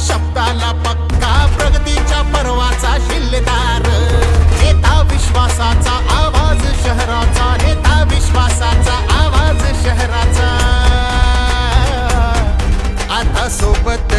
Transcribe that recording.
शब्दाला पक्का प्रगतीच्या पर्वाचा शिल्लेदार. येता विश्वासाचा आवाज शहराचा नेता विश्वासाचा आवाज शहराचा. आता सोबत